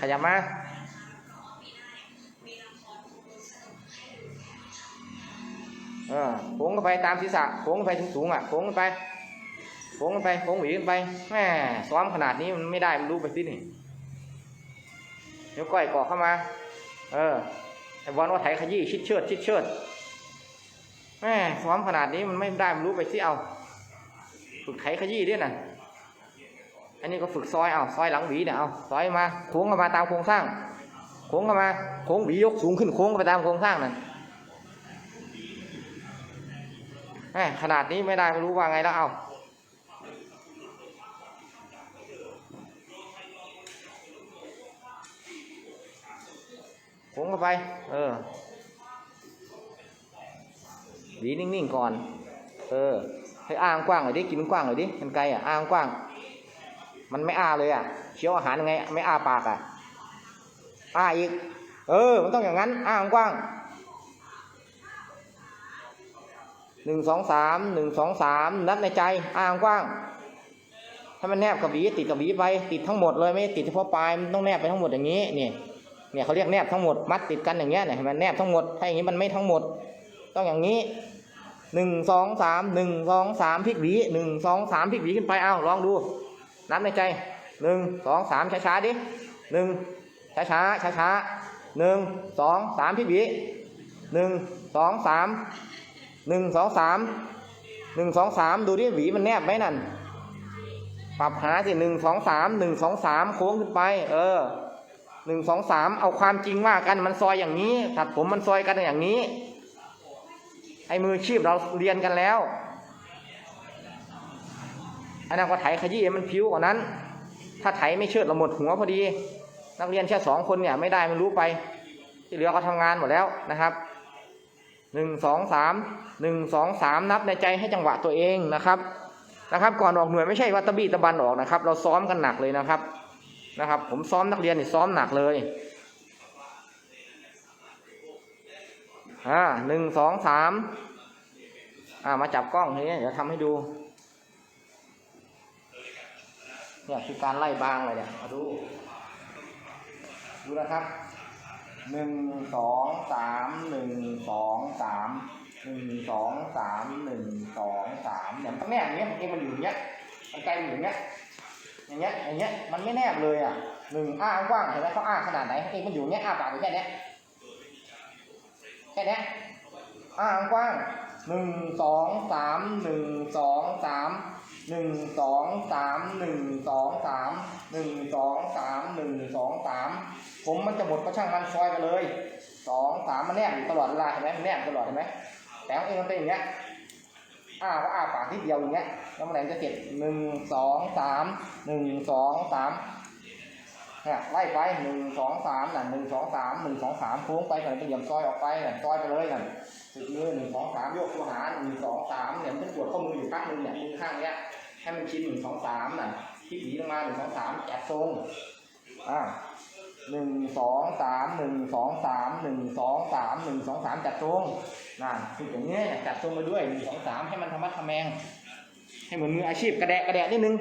ขยับมาเออโค้งกันไปตามศีรษะโค้งกันไปสูงๆอะโค้งกันไปโค้งกันไปโค้งหวีกันไปแม่ซ้อมขนาดนี้มันไม่ได้มันรู้ไปสินี่เดี๋ยวก้อยเกาะเข้ามา เออไอ้บอลว่าไถขยี้ชิดเชิดชิดเชิดแม่ซ้อมขนาดนี้มันไม่ได้มันรู้ไปสิเอาฝึกไถขยี้ด้วยน่ะ อันนี้ก็ฝึกซอยเอาซอยหลังหวีเนี่ยเอาซอยมาโค้งกันมาตามโครงสร้าง โค้งกันมาโค้งหวียกสูงขึ้นโค้งไปตามโครงสร้างนั่นแหมขนาดนี้ไม่ได้ไม่รู้ว่าไงแล้วเอาโค้งกันไป เออหวีนิ่งๆก่อน เออให้อ้างกว้างหน่อยดิกินกว้างหน่อยดิกันไกลอะอ้างกว้าง มันไม่อ้าเลยอะเคี้ยวอาหารยังไง ไม่อ้าปากอะอ้าอีก เออ มันต้องอย่างนั้น อ้ากว้างหนึ่งสองสามหนึ่งสองสามนับในใจ อ้ากว้าง ถ้ามันแนบกับหวีติดกับหวีไปติดทั้งหมดเลยไม่ติดเฉพาะปลายมันต้องแนบไปทั้งหมดอย่างนี้เนี่ยเนี่ยเขาเรียกแนบทั้งหมดมัดติดกันอย่างเงี้ยเนี่ยเห็นไหมันแนบทั้งหมดถ้าอย่างนี้มันไม่ทั้งหมด ต้องอย่างนี้หนึ่งสองสามหนึ่งสองสามพลิกหวีหนึ่งสองสามพลิกหวีขึ้นไปเอาลองดู นับในใจหนึ่งสองสามช้าๆดิหนึ่งช้าช้าช้าช้าหนึ่งสองสามพี่บีหนึ่งสองสามหนึ่งสองสามหนึ่งสองสามดูดิหวีมันแนบไหมนั่นปรับหาสิหนึ่งสองสามหนึ่งสองสามโค้งขึ้นไป เออหนึ่งสองสามเอาความจริงว่ากันมันซอยอย่างนี้ตัดผมมันซอยกันอย่างนี้ ไอ้มือชีพเราเรียนกันแล้ว อันนั้นก็ไถขยี้มันผิวกว่านั้น ถ้าไถไม่เชิดเราหมดหัวพอดี นักเรียนแค่สองคนเนี่ยไม่ได้ไม่รู้ไป ที่เหลือก็ทำงานหมดแล้วนะครับหนึ่งสองสามหนึ่งสองสามนับในใจให้จังหวะตัวเองนะครับนะครับ ก่อนออกหน่วยไม่ใช่ว่าตะบี้ตะบันออกนะครับ เราซ้อมกันหนักเลยนะครับนะครับ ผมซ้อมนักเรียนนี่ซ้อมหนักเลยอ่าหนึ่งสองสามอ่ามาจับกล้องทีนี้เดี๋ยวทำให้ดู เนี่ยคือการไล่บางเลยเนี่ยมาดู ดูนะครับหนึ่งสองสามหนึ่งสองสามหนึ่งสองสามหนึ่งสองสามเนี่ยมันแนบอย่างเงี้ยเองมันอยู่อย่างเงี้ยมันไกลอยู่อย่างเงี้ยอย่างเงี้ยอย่างเงี้ยมันไม่แนบเลยอะหนึ่งอ้ากว้างเห็นไหมเขาอ้าขนาดไหนเองมันอยู่อย่างเงี้ยอ้าปากอยู่แค่เนี้ยแค่เนี้ยอ้ากว้างหนึ่งสองสามหนึ่งสองสาม หนึ่งสองสามหนึ่งสองสามหนึ่งสองสามหนึ่งสองสามผมมันจะหมดก็ช่างมันซอยไปเลยสองสามมันแนบอยู่ตลอดเวลาเห็นไหมมันแนบตลอดเห็นไหมแต่ของเองมันเป็นอย่างเงี้ยอ้าก็อ้าปากนิดเดียวอย่างเงี้ยแล้วมันแหลมจะเจ็บหนึ่งสองสามหนึ่งสองสามเนี่ยไล่ไปหนึ่งสองสามน่ะหนึ่งสองสามหนึ่งสองสามโค้งไปก่อนเป็นเหลี่ยมซอยออกไปน่ะซอยไปเลยน่ะฝึกมือหนึ่งสองสามโยกตัวหาหนึ่งสองสามเนี่ยมันจะปวดข้อมืออยู่ข้างหนึ่งเนี่ยมือข้างเนี้ย ให้มันชินหนึ่งสองสามน่ะที่หวีลงมาหนึ่งสองสามจัดทรงอ่าหนึ่งสองสามหนึ่งสองสามหนึ่งสองสามหนึ่งสองสามจัดทรงนั่นฝึกอย่างนี้เนี่ยจัดทรงไปด้วยหนึ่งสองสามให้มันธรรมะทะแมง ให้เหมือนมืออาชีพกระแดะกระแดะนิดนึง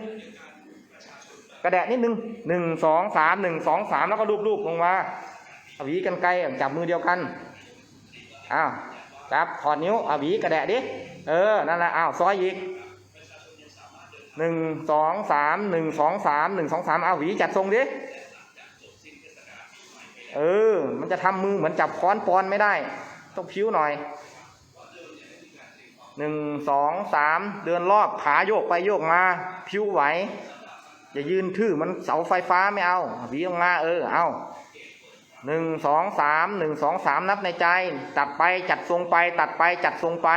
กระแดะนิดนึงหนึ่งสองสามหนึ่งสองสามแล้วก็รูปๆลงมาเอาหวีกันไกลจับมือเดียวกันอ้าวจับถอดนิ้วเอาหวีกระแดะดิเออนั่นแหละอ้าวซอยอีก หนึ่งสองสามหนึ่งสองสามหนึ่งสองสามเอาหวีจัดทรงดิเออ มันจะทำมือเหมือนจับค้อนปอนไม่ได้ ต้องพิ้วหน่อยหนึ่งสองสามเดินรอบขาโยกไปโยกมาพิ้วไหวอย่ายืนทื่อมันเสาไฟฟ้าไม่เอาหวีออกมาเออเอาหนึ่งสองสามหนึ่งสองสามนับในใจ ตัดไปจัดทรงไป ตัดไปจัดทรงไป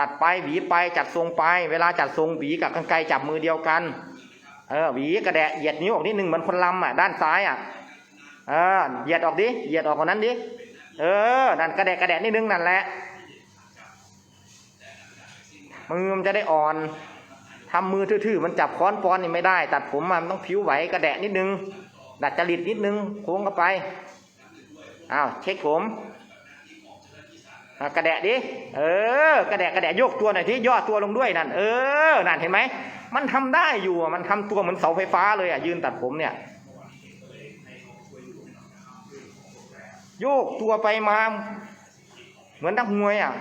ตัดไปหวีไปจัดทรงไป เวลาจัดทรงหวีกับกรรไกจับมือเดียวกันเออหวีกระแดะเหยียดนิ้วออกนิดหนึ่งเหมือนคนลำอะด้านซ้ายอะเออเหยียดออกดิเหยียดออกกว่านั้นดิเออนั่นกระแดะกระแดะนิดนึงนั่นแหละมือมันจะได้อ่อนทำมือทื่อๆมันจับค้อนปอนนี่ไม่ได้ ตัดผมมันต้องผิวไหวกระแดะนิดนึงดัดจริตนิดนึงโค้งเข้าไปอ้าวเช็คผม กระแดะดิ เออ กระแดะกระแดะโยกตัวหน่อยที่ย่อตัวลงด้วยนั่น เออ นั่นเห็นไหม มันทำได้อยู่ มันทำตัวเหมือนเสาไฟฟ้าเลยอะ ยืนตัดผมเนี่ย โยกตัวไปมา เหมือนนักมวยอะ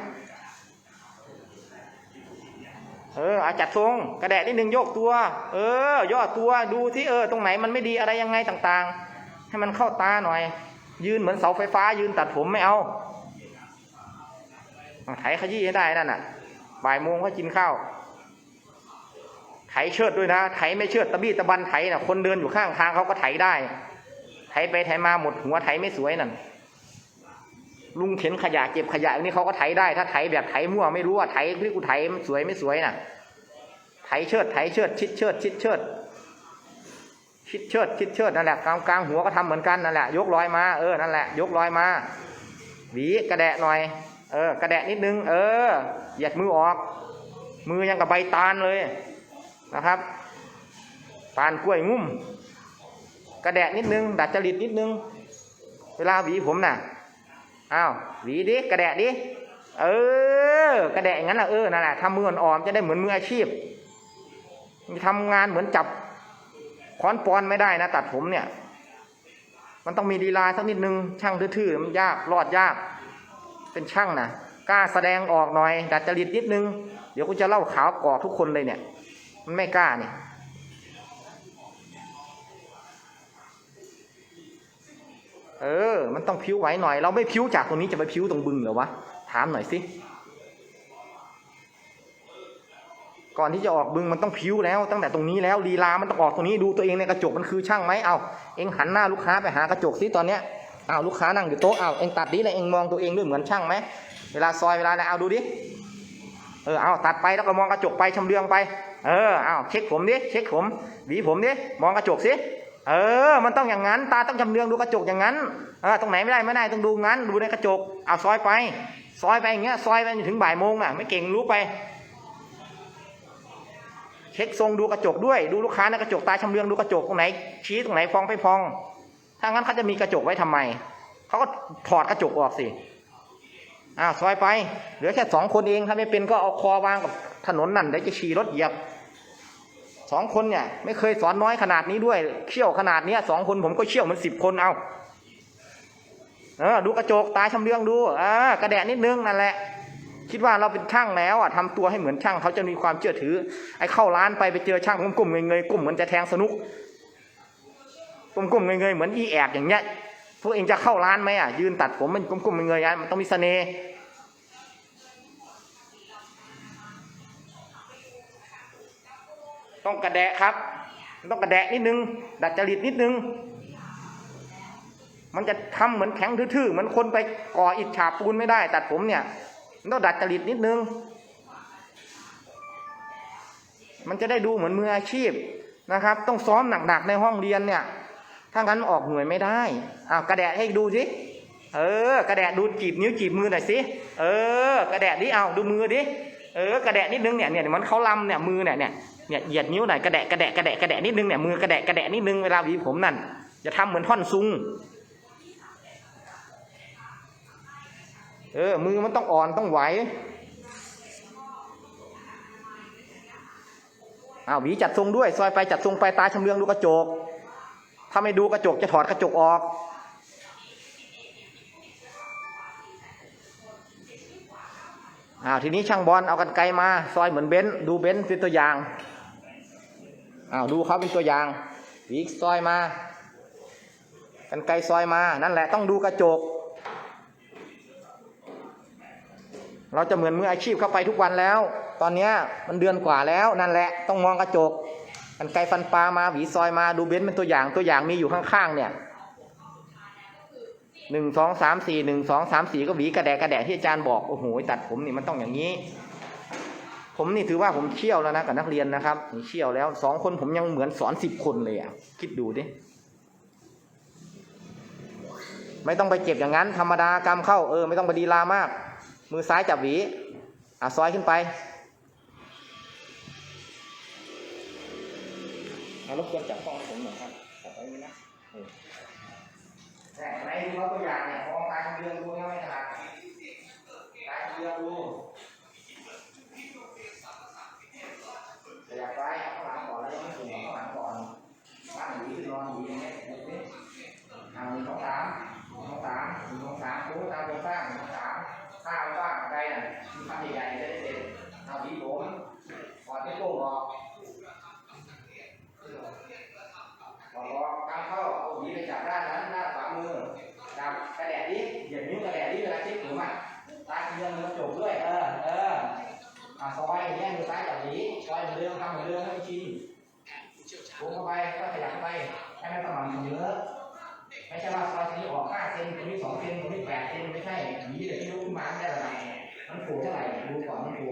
เอออาจัดทรง กระแดะนิดนึงโยกตัว เออ ย่อตัวดูที่เออ ตรงไหนมันไม่ดีอะไรยังไงต่างๆ ให้มันเข้าตาหน่อย ยืนเหมือนเสาไฟฟ้า ยืนตัดผมไม่เอา ไถขยี้ให้ได้นั่นน่ะ บ่ายโมงก็กินข้าว ไถเชิดด้วยนะ ไถไม่เชิดตะบี้ตะบันไถน่ะ คนเดินอยู่ข้างทางเขาก็ไถได้ ไถไปไถมาหมดหัวไถไม่สวยนั่น ลุงเข็นขยะเก็บขยะอันนี้เขาก็ไถได้ ถ้าไถแบบไถมั่วไม่รู้ว่าไถที่กูไถมันสวยไม่สวยน่ะ ไถเชิดไถเชิด ชิดเชิด ชิดเชิดชิดเชิดชิดเชิดนั่นแหละกลางกลางหัวก็ทำเหมือนกันนั่นแหละยกลอยมาเออนั่นแหละยกลอยมาหวีกระแดะหน่อย เออกระแดะนิดนึง เออหยียดมือออก มือยังกับใบตาลเลยนะครับตาลกล้วยงุ่ม กระแดะนิดนึง ดัดจริตนิดนึง เวลาหวีผมน่ะอ้าวหวีดิกระแดะดิเออ กระแดะอย่างนั้นแหละเออนั่นแหละทำมืออ่อนๆจะได้เหมือนมืออาชีพทำงานเหมือนจับค้อนปอนไม่ได้นะ ตัดผมเนี่ย มันต้องมีลีลาสักนิดนึง ช่างทื่อๆมันยากรอดยาก เป็นช่างนะกล้าแสดงออกหน่อย ดัดจริตนิดนึง เดี๋ยวกูจะเล่าขาวกอกทุกคนเลยเนี่ย มันไม่กล้าเนี่ยเออ มันต้องพิ้วไหวหน่อย เราไม่พิ้วจากตรงนี้จะไปพิ้วตรงบึงเหรอวะ ถามหน่อยสิ ก่อนที่จะออกบึงมันต้องพิ้วแล้ว ตั้งแต่ตรงนี้แล้วลีลา มันต้องออกตรงนี้ ดูตัวเองในกระจกมันคือช่างไหมเอา เองหันหน้าลูกค้าไปหากระจกสิตอนเนี้ย อาลูกค้านั่งอยู่โต๊ะเอาเองตัดดิเลยเองมองตัวเองด้วยเหมือนช่างไหมเวลาซอยเวลาอะไรเอาดูดิเออเอาตัดไปแล้วก็มองกระจกไปชำเลืองไป เออเอาเช็คผมดิเช็คผมหวีผมดิมองกระจกสิเออ มันต้องอย่างนั้นตาต้องชำเลืองดูกระจกอย่างนั้นเออตรงไหนไม่ได้ไม่ได้ต้องดูงั้น ดูในกระจกเอาซอยไป ซอยไปอย่างเงี้ยซอยไปจนถึงบ่ายโมงอะ ไม่เก่งรู้ไป เช็คทรงดูกระจกด้วย ดูลูกค้าในกระจกตาชำเลืองดูกระจกตรงไหนชี้ตรงไหนฟองไปพอง ถ้างั้นเขาจะมีกระจกไว้ทำไม เขาก็ถอดกระจกออกสิ อ้าวซอยไป เหลือแค่สองคนเอง ถ้าไม่เป็นก็เอาคอวางกับถนนนั่นเดี๋ยวจะขี่รถเหยียบ สองคนเนี่ย ไม่เคยสอนน้อยขนาดนี้ด้วย เขี่ยวขนาดเนี้ยสองคนผมก็เขี่ยวเหมันสิบคนเอา เออ ดูกระจกตาชำเลืองดู อ่ากระแดะนิดนึงนั่นแหละคิดว่าเราเป็นช่างแล้วอะทำตัวให้เหมือนช่างเขาจะมีความเชื่อถือ ไอ้เข้าร้านไปไปเจอช่างก้มๆเงยๆก้มเหมือนจะแทงสนุก ก้มๆเงยๆเหมือนอีแอบอย่างเงี้ยพวกเองจะเข้าร้านไหมอะยืนตัดผมมันก้มๆเงยๆมันต้องมีเสน่ห์ต้องกระแดะครับ ต้องกระแดะนิดนึง ดัดจริตนิดนึง มันจะทำเหมือนแข็งทื่อๆเหมือนคนไปก่ออิฐฉาบปูนไม่ได้ ตัดผมเนี่ยต้องดัดจริตนิดนึง มันจะได้ดูเหมือนมืออาชีพนะครับ ต้องซ้อมหนักๆในห้องเรียนเนี่ย ถ้างั้นออกหน่วยไม่ได้อ้าวกระแดะให้ดูสิเออกระแดะดูจีบนิ้วจีบมือหน่อยสิเออกระแดะดิเอาดูมือดิเออกระแดะนิดนึงเนี่ยเนี่ยมันเขาลำเนี่ยมือเนี่ยเนี่ยเนี่ยเหยียดนิ้วหน่อยกระแดะกระแดะกระแดะกระแดะนิดนึงเนี่ยมือกระแดะกระแดะนิดนึงเวลาหวีผมนั่นอย่าทำเหมือนท่อนซุงเออมือมันต้องอ่อนต้องไหวอ้าวหวีจัดทรงด้วย ซอยไปจัดทรงไปตาชำเลืองดูกระจก ถ้าไม่ดูกระจกจะถอดกระจกออกอ้าวทีนี้ช่างบอลเอากันไกลมา ซอยเหมือนเบนซ์ดูเบนซ์เป็นตัวอย่างอ้าวดูเขาเป็นตัวอย่างวีซอยมา กันไกลซอยมา นั่นแหละต้องดูกระจก เราจะเหมือนมืออาชีพเข้าไปทุกวันแล้ว ตอนเนี้ยมันเดือนกว่าแล้วนั่นแหละต้องมองกระจก กันไกฟันปลามาหวีซอยมาดูเบนซ์เป็นตัวอย่างตัวอย่างมีอยู่ข้างๆเนี่ยหนึ่งสองสามสี่หนึ่งสองสามสี่ก็หวีกระแดกระแดะที่อาจารย์บอกโอ้โหตัดผมนี่มันต้องอย่างนี้ ผมนี่ถือว่าผมเชี่ยวแล้วนะกับนักเรียนนะครับนี่เชี่ยวแล้วสองคนผมยังเหมือนสอนสิบคนเลยอะคิดดูดิไม่ต้องไปเจ็บอย่างนั้น ธรรมดากรรมเข้าเออไม่ต้องไปดีลามาก มือซ้ายจับหวีอะซอยขึ้นไป เอารบกวนจับกล้องให้ผมหน่อยครับจับไว้นี่นะแต่ไหนดูว่าตัวอย่างเนี่ยมองตาเรืองดูเนี่ยไม่ถนัดตาเรืองดูไปเอาข้างหลังก่อนแล้วยังไม่ถึงเอาข้างหลังก่อนตั้งหวีขึ้นนอนหวีอย่างเงี้ยดูสิอ่าหนึ่งสองสามหนึ่งสองสามหนึ่งสอง วีไปจับด้านนั้นด้านขวามือจับกระแดดดิเหยียบนิ้วกระแดดดิเวลาเช็ดผมอะตาเทียมมือกระจกด้วยเออเอออะซอยอย่างเงี้ยมือซ้ายจับหวีซอยเหมือนเดิมทำเหมือนเดิมให้มันชินวงเข้าไปก็ขยับเข้าไปให้มันสม่ำเสมอไม่ใช่ว่าซอยนี้ออก5เซนตรงนี้2เซนตรงนี้8เซนไม่ใช่หวีเดี๋ยวที่ลุกขึ้นมาไม่ได้ระดับมันโผล่เท่าไหร่ดูก่อนมันโผล่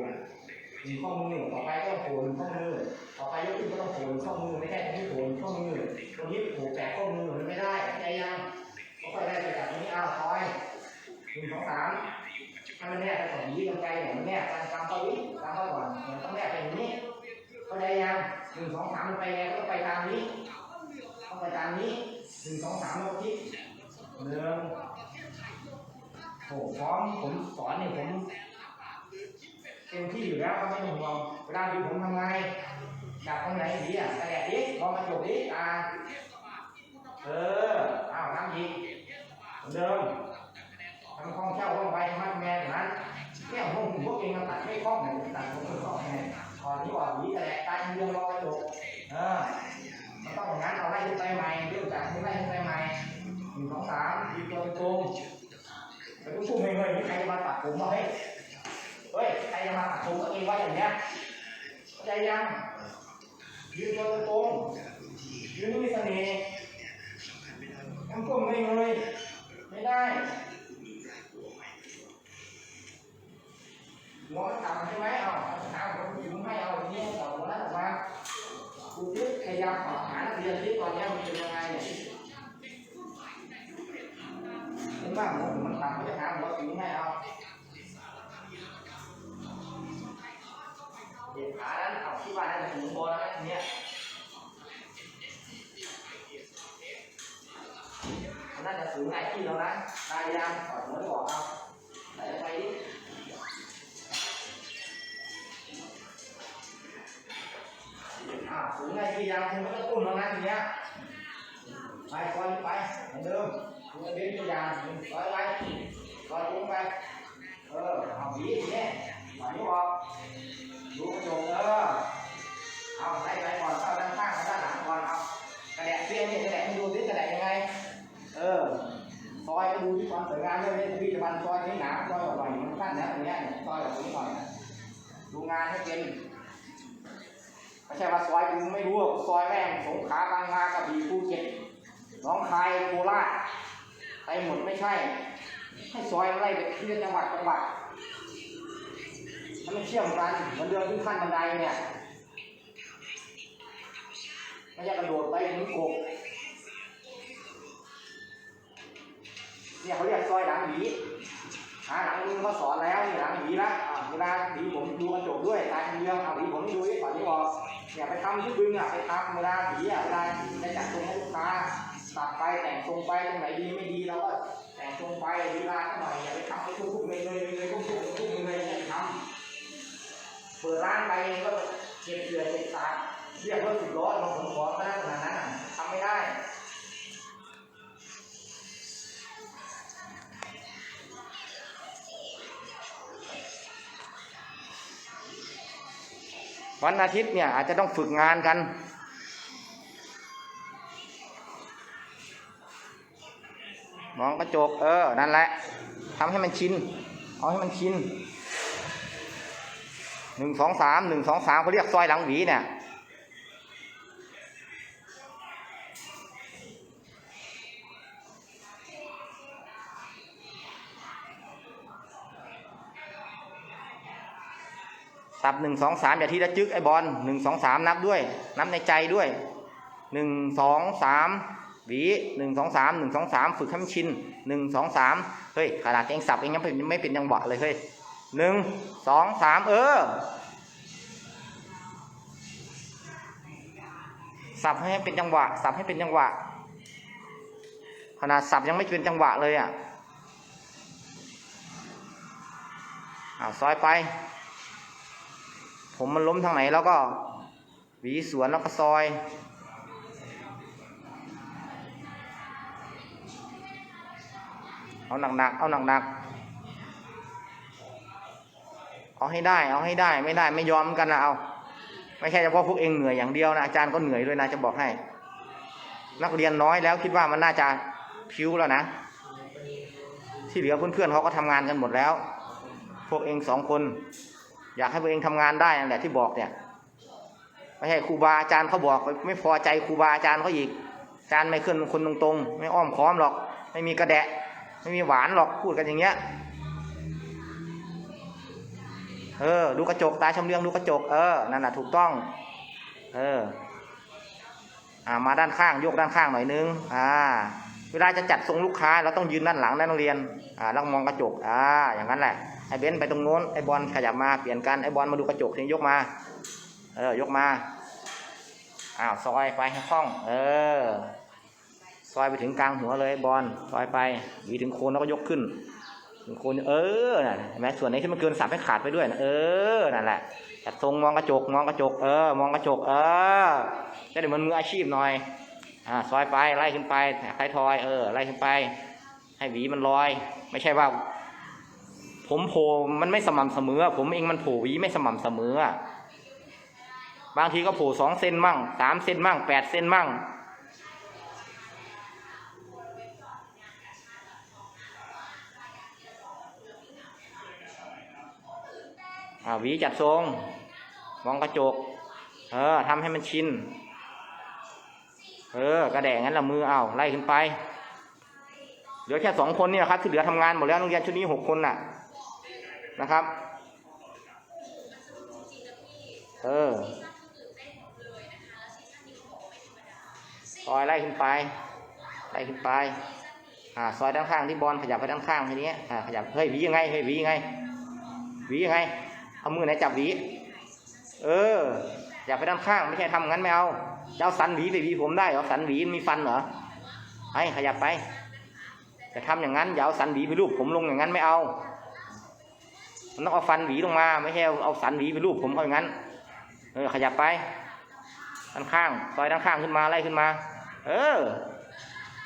มีข้อมือต่อไปก็โผล่ข้อมือ ต่อไปยกขึ้นก็ต้องโผล่ข้อมือ ไม่ใช่ตรงนี้โผล่ข้อมือตรงนี้โผล่แปะข้อมือมันไม่ได้ใจยังก็ค่อยได้ไปจากตรงนี้อ้าวคอยหนึ่งสองสามถ้ามันแนบไปกับหวีกันไกลเนี่ยมันแนบกันกำเข้าวิกำเข้าก่อนเนี่ยต้องแนบไปอย่างนี้ก็ได้ยังหนึ่งสองสามมันไปไงก็ไปตามนี้ต้องไปตามนี้หนึ่งสองสามล้วคิดหนึ่งโอ้พร้อมผมสอนเนี่ยผม เต็มที่อยู่แล้วครับไม่ต้องห่วงเวลาดูผมทำไงจับตรงไหนดีอะกระแดดดิมองกระจกดิตาเอออ้าวทำอีกเดิมทำคล่องเช่าคล่องไปทำให้แม่นั้นเนี่ยพวกผมพวกเองมาตัดไม่คล่องเนี่ยตัดผมไม่คล่องไงตอนนี้ว่าหวีกระแดดตาเรื่องมอกระจกเออมันต้องอย่างนั้นเอาไล่ขึ้นไปใหม่เรื่องจากนี้ไล่ขึ้นไปใหม่หนึ่งสองสามยืนตัวตรงๆแต่ผู้ชมไม่เคยมีใครมาตัดผมมาเฮ้ ฮ้ยใครจะมาตัดผมก็เองว่าอย่างเนี้ยใจยังยืนตัวตรงยืนไม่มีเสน่ห์มันก้มไม่เงยไม่ได้หัวมันต่ำใช่ไหมเอาเอาขาผมอยู่ไม่เอาอย่างนี้เอาหัวนั้นออกมาดูที่พยายามปรับหานักเรียนที่ตอนนี้มันเป็นยังไงเนี่ยเห็นบ้างผมมันต่ำไม่ได้หาหัวสูงไม่เอา ที่ว่าน่าจะสูงพอแล้วนะทีเนี้ยมันน่าจะสูงไงที่แล้วนะนายยามถอดหัวบอกเอาใส่ไปดิอ่าสูงไงที่ยามคุณก็ต้องตุ้มแล้วนะทีเนี้ยไปคอยไปเหมือนเดิมคุณจะเดินตัวอย่างคอยไปคอยลงไปเออเอาหวีทีเนี้ยหวานนี้ออกดูกระจกเออ เอาใส่ไปก่อนเข้าด้านข้างด้านหลังก่อนเอากระแดะเปี้ยนเนี่ยกระแดะให้ดูสิกระแดะยังไง เออซอยก็ดูที่ความสวยงามด้วยไม่พิพิธภัณฑ์ซอยนี้หนาซอยอร่อยมันสั้นนะตรงเนี้ยซอยแบบนี้หน่อยนดูงานให้เป็นไม่ใช่ว่าซอยกูไม่รู้ซอยแม่งสงขลาบางนากระบี่ภูเก็ตน้องคายโคราชไปหมดไม่ใช่ ให้ซอยอะไรไปที่จังหวัดจังหวัดมันเชื่อมกันเหมือนเดินขึ้นขั้นบันไดเนี่ย ไม่ใช่กระโดดไปถึงกบเนี่ยเขาเรียกซอยหลังหวีหาหลังมือเขาสอนแล้วนี่หลังหวีละเวลาหวีผมดูกระจกด้วยตาเยืองเอาหวีผมดูดิก่อนที่บอกเนี่ยไปทำที่บึงอะไปทำเวลาหวีอะเวลาจะจัดทรงให้ลูกค้าตัดไปแต่งทรงไปตรงไหนดีไม่ดีเราก็แต่งทรงไปเวลาหน่อยอย่าไปทำให้ทุกๆเลยเลยเลยทุกๆทุกๆเลยอย่าไปทำเปิดร้านไปเองก็เก็บเกลือเก็บตา เรียกว่าสิบล้อมาขนของได้ขนาดนั้นะทำไม่ได้วันอาทิตย์เนี่ยอาจจะต้องฝึกงานกัน มองกระจก เออ นั่นแหละทำให้มันชิน เอาให้มันชินหนึ่งสองสามหนึ่งสองสามเขาเรียกซอยหลังหวีเนี่ย สับหนึ่งสองสามอย่าทีละจึกไอ้บอลหนึ่งสองสามนับด้วย นับในใจด้วยหนึ่งสองสามหวีหนึ่งสองสามหนึ่งสองสามฝึกให้มันชินหนึ่งสองสามเฮ้ยขนาดเองสับเองยังไม่เป็นจังหวะเลยเฮ้ยหนึ่งสองสามเออ สับให้เป็นจังหวะ สับให้เป็นจังหวะ ขนาดสับยังไม่เป็นจังหวะเลยอะอ้าวซอยไป ผมมันล้มทางไหนแล้วก็หวีสวนแล้วก็ซอย เอาหนักๆ เอาหนักๆ เอาให้ได้ เอาให้ได้ ไม่ได้ไม่ยอมกันนะเอา ไม่ใช่เฉพาะพวกเองเหนื่อยอย่างเดียวนะอาจารย์ก็เหนื่อยด้วยนะจะบอกให้ นักเรียนน้อยแล้วคิดว่ามันน่าจะพิ้วแล้วนะ ที่เหลือเพื่อนๆเขาก็ทำงานกันหมดแล้ว พวกเองสองคน อยากให้พวเองทำงานได้นั่นแหละที่บอกเนี่ยไม่ใช่ครูบาอาจารย์เขาบอกไม่พอใจครูบาอาจารย์เขาอีกอาจารย์ไม่ขึ้นคนตรงๆ ไม่อ้อมค้อมหรอก ไม่มีกระแดะ ไม่มีหวานหรอกพูดกันอย่างเงี้ยเออดูกระจกตาชำเลืองดูกระจกเออนั่นแหละถูกต้อง เอออ่ามาด้านข้างยกด้านข้างหน่อยนึงอ่าเวลาจะจัดทรงลูกค้าเราต้องยืนด้านหลังนักเรียนอ่าแล้วมองกระจกอ่าอย่างนั้นแหละ ไอ้เบนไปตรงโน้นไอ้บอลขยับมาเปลี่ยนกันไอ้บอลมาดูกระจกทีนี้ยกมา เออยกมาอ้าวซอยไปให้คล่อง เออ ซอยไปถึงกลางหัวเลยบอลซอยไปหวีถึงโคนแล้วก็ยกขึ้นถึงโคนเออน่ะเห็นไหมส่วนไหนที่มันเกินสับให้ขาดไปด้วยนะเออนั่นแหละจัดทรงมองกระจกมองกระจกเออมองกระจก เออจะได้เหมือนมืออาชีพหน่อยอ่าซอยไปไล่ขึ้นไปท้ายทอยเออไล่ขึ้นไป ให้หวีมันลอย ไม่ใช่ว่า ผมโผล่มันไม่สม่ำเสมอ ผมเองมันโผล่วีไม่สม่ำเสมอ บางทีก็โผล่สองเซนมั่งสามเซนมั่งแปดเซนมั่ง วีจัดทรง มองกระจก เออทำให้มันชิน เออกระแดงงั้นละมือเอาไล่ขึ้นไปเหลือแค่สองคนนี่นะครับที่เหลือทำงานหมดแล้วโรงเรียนชุดนี้หกคนน่ะ นะครับ เออซอยไล่ขึ้นไป ไล่ขึ้นไป อ่า ซอยด้านข้างที่บอลขยับไปด้านข้างทีนี้อ่า ขยับ เฮ้ย วียังไง เฮ้ย วียังไง วียังไง เอามือไหนจับวี เออ อย่าไปด้านข้าง ไม่ใช่ทำงั้นไม่เอาจะเอาสันหวีไปหวีผมได้เหรอ สันหวีมีฟันเหรอให้ขยับไป จะทำอย่างนั้นอย่าเอาสันหวีไปรูปผมลงอย่างนั้นไม่เอา มันต้องเอาฟันหวีลงมา ไม่ใช่เอาเอาสันหวีไปรูปผมเขาอย่างนั้น เออ ขยับไปด้านข้างซอยด้านข้างขึ้นมาไล่ขึ้นมา เออ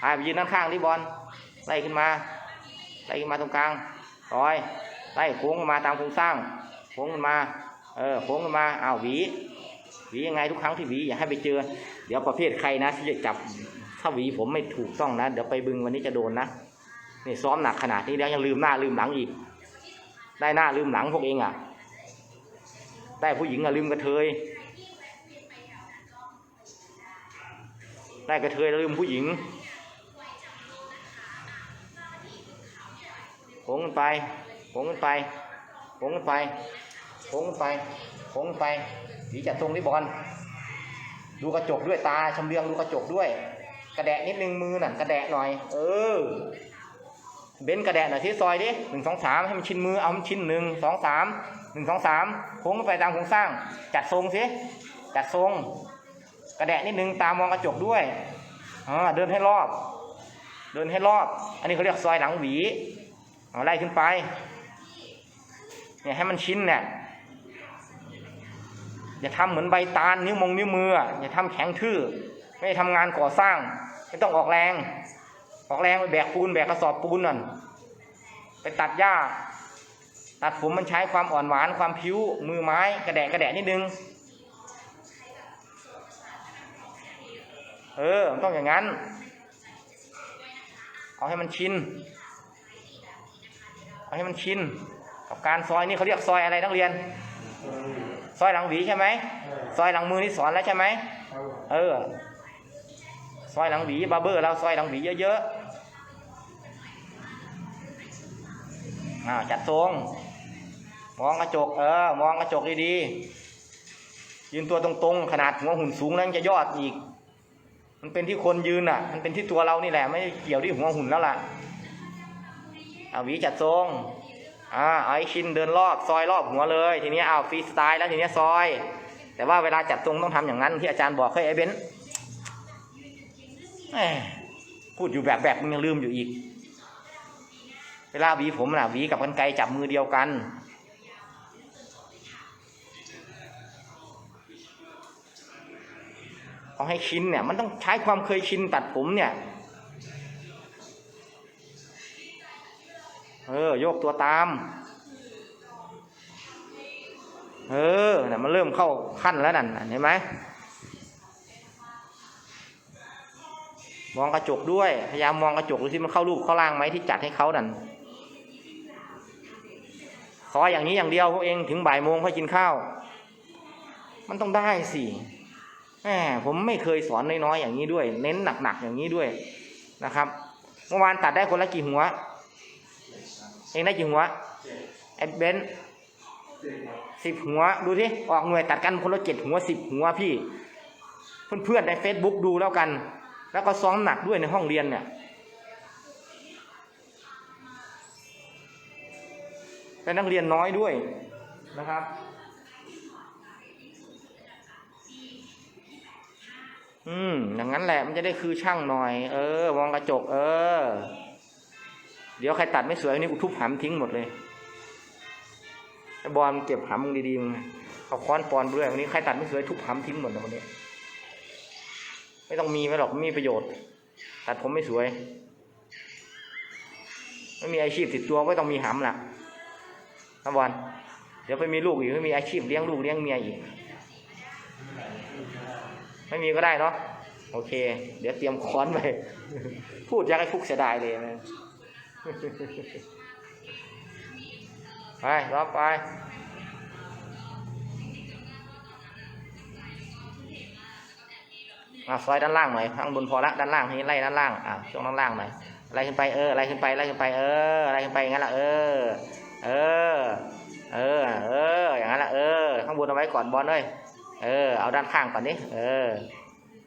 พาไปยืนด้านข้างที่บอลไล่ขึ้นมาไล่ขึ้นมาตรงกลางซอยไล่โค้งมาตามโครงสร้างโค้งขึ้นมา เออโค้งขึ้นมาอ้าวหวีหวียังไงทุกครั้งที่หวีอย่าให้ไปเจอ เดี๋ยวประเภทใครนะที่จะจับถ้าหวีผมไม่ถูกต้องนะ เดี๋ยวไปบึงวันนี้จะโดนนะนี่ซ้อมหนักขนาดนี้แล้วยังลืมหน้าลืมหลังอีก ได้หน้าลืมหลังพวกเองอะ ได้ผู้หญิงอะลืมกระเทย ได้กระเทยลืมผู้หญิงโค้งขึ้นไปโค้งขึ้นไปโค้งขึ้นไปโค้งขึ้นไปโค้งขึ้นไปหวีจัดทรงที่บอลดูกระจกด้วยตาชำเลืองดูกระจกด้วย กระแดะนิดนึงมือหน่ะกระแดะหน่อย เออ เบนกระแดะหน่อยที่ซอยดิหนึ่งสองสามให้มันชินมือเอามันชิ้นหนึ่งสองสามหนึ่งสองสามโค้งไปตามโครงสร้าง จัดทรงสิจัดทรง กระแดะนิดนึงตามองกระจกด้วยอ่าเดินให้รอบ เดินให้รอบ อันนี้เขาเรียกซอยหลังหวีเอาไล่ขึ้นไปเนี่ยให้มันชินเนี่ยอย่าทำเหมือนใบตาลนิ้วมงนิ้วมืออย่าทำแข็งทื่อไม่ทำงานก่อสร้าง ไม่ต้องออกแรง ออกแรงไปแบกปูนแบกกระสอบปูนนั่นไปตัดหญ้า ตัดผมมันใช้ความอ่อนหวานความผิวมือไม้กระแดะกระแดะนิดนึง เออต้องอย่างนั้น เอาให้มันชิน เอาให้มันชิน กับการซอยนี่เขาเรียกซอยอะไรนักเรียน ซอยหลังหวีใช่ไหม ซอยหลังมือนี่สอนแล้วใช่ไหม เออ ซอยหลังหวีบาเบอร์เราซอยหลังหวีเยอะๆ อ่าจัดทรง มองกระจก เออ มองกระจกดีๆยืนตัวตรงๆ ขนาดหัวหุ่นสูงแล้วยังจะยอดอีก มันเป็นที่คนยืนอะ มันเป็นที่ตัวเรานี่แหละ ไม่เกี่ยวที่หัวหุ่นแล้วล่ะเอาวีจัดทรงอ่าเอาไอ้ชินเดินรอบซอยรอบหัวเลย ทีนี้เอาฟรีสไตล์แล้วทีนี้ซอย แต่ว่าเวลาจัดทรงต้องทำอย่างนั้นที่อาจารย์บอกเฮ้ยไอ้เบนพูดอยู่แบบแบบมึงยังลืมอยู่อีก เวลาหวีผมนะหวีกับกันไกรจับมือเดียวกันเอาให้ชินเนี่ย มันต้องใช้ความเคยชินตัดผมเนี่ยเออโยกตัวตาม เออน่ะมันเริ่มเข้าขั้นแล้วนั่นเห็นไหมมองกระจกด้วย พยายามมองกระจกดูที่มันเข้ารูปเข้าร่างไหมที่จัดให้เขานั่น ขออย่างนี้อย่างเดียวพวกเองถึงบ่ายโมงค่อยกินข้าว มันต้องได้สิแหมผมไม่เคยสอนน้อยๆอย่างนี้ด้วย เน้นหนักๆอย่างนี้ด้วยนะครับเมื่อวานตัดได้คนละกี่หัว เองได้กี่หัวแอดเบนสิบหัวดูที่ออกหน่วยตัดกันคนละเจ็ดหัวสิบหัวพี่ เพื่อนๆใน Facebook ดูแล้วกัน แล้วก็ซ้อมหนักด้วยในห้องเรียนเนี่ย เป็นนักเรียนน้อยด้วยนะครับ อืม อย่างนั้นแหละมันจะได้คือช่างหน่อย เออ มองกระจก เออ เดี๋ยวใครตัดไม่สวยวันนี้กูทุบหำทิ้งหมดเลยบอลเก็บหำมึงดีๆมึงเอาค้อนปอนไปด้วยวันนี้ใครตัดไม่สวยทุบหำทิ้งหมดเลยวันนี้ไม่ต้องมีไม่หรอกไม่มีประโยชน์ ตัดผมไม่สวย ไม่มีอาชีพติดตัวก็ต้องมีหำล่ะ นะบอลเดี๋ยวไปมีลูกอีกไม่มีอาชีพเลี้ยงลูกเลี้ยงเมียอีก ไม่มีก็ได้เนาะโอเค เดี๋ยวเตรียมค้อนไป พูดอยากให้ฟุกเสียดายเลยนะไปรอบไปอะซอยด้านล่างหน่อยข้างบนพอละด้านล่างให้ไล่ด้านล่างอะช่วงด้านล่างหน่อยไล่ขึ้นไปเออไล่ขึ้นไปไล่ขึ้นไปเออไล่ขึ้นไปงั้นละเออ เออ เออ เออ อย่างนั้นละเออ ข้างบนเอาไว้ก่อนบอลเลยเออ เอาด้านข้างก่อนดิเออ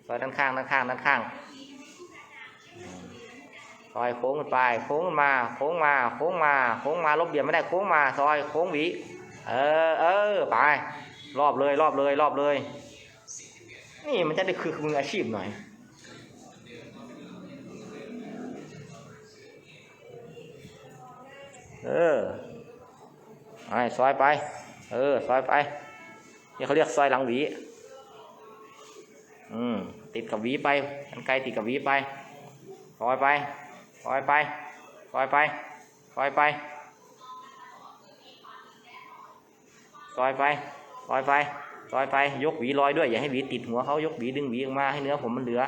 ซอยด้านข้างด้านข้างด้านข้างซอยโค้งขึ้นไป โค้งมา โค้งมา โค้งมา โค้งมาลบเบี่ยดไม่ได้ โค้งมา ซอย โค้งหวี เออ เออ ไป รอบเลย รอบเลย รอบเลย นี่มันจะได้คือมืออาชีพหน่อยเออ ไปซอยไป เออ ซอยไป นี่เขาเรียกซอยหลังหวี อืม ติดกับหวีไปกันไกลติดกับหวีไป ซอยไป ซอยไป ซอยไป ซอยไป ซอยไป ซอยไป ซอยไป ยกหวีลอยด้วย อย่าให้หวีติดหัวเขายกหวีดึงหวีออกมาให้เนื้อผมมันเหลือ